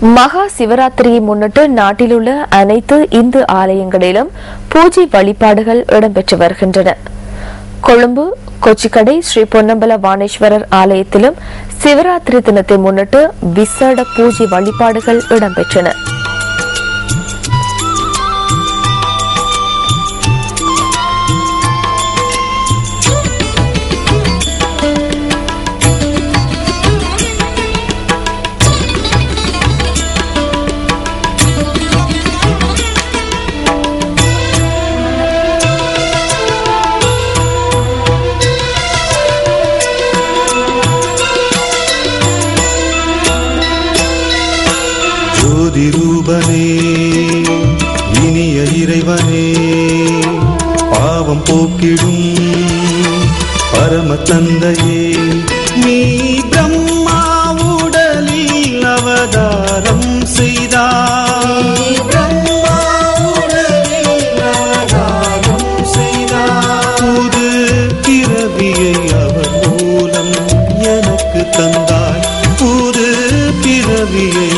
மகா சிவராத்திரியை முன்னிட்டு நாட்டிலுள்ள அனைத்து இந்து ஆலயங்களிலும் பூஜை வழிபாடுகள் இடம்பெற்று வருகின்றன. கொழும்பு கொச்சிக்கடை ஸ்ரீ பொன்னம்பல வாணேஸ்வரர் ஆலயத்திலும் சிவராத்திரி தினத்தை முன்னிட்டு விசேட பூஜை வழிபாடுகள் இடம்பெற்றன. ஜோதி இனிய இறைவனே பாவம் போக்கிடும் பரம தந்தையே. நீ பிரம்மா உடலில் அவதாரம் செய்தாய் தந்தாய் புது பிறவியை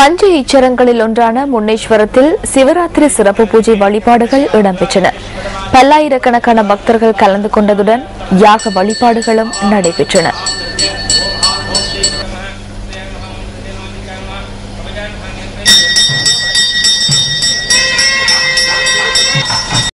பஞ்ச இச்சரங்களில் ஒன்றான முன்னேஸ்வரத்தில் சிவராத்திரி சிறப்பு பூஜை வழிபாடுகள் இடம்பெற்றன. பல்லாயிரக்கணக்கான பக்தர்கள் கலந்து கொண்டதுடன் யாக வழிபாடுகளும் நடைபெற்றன.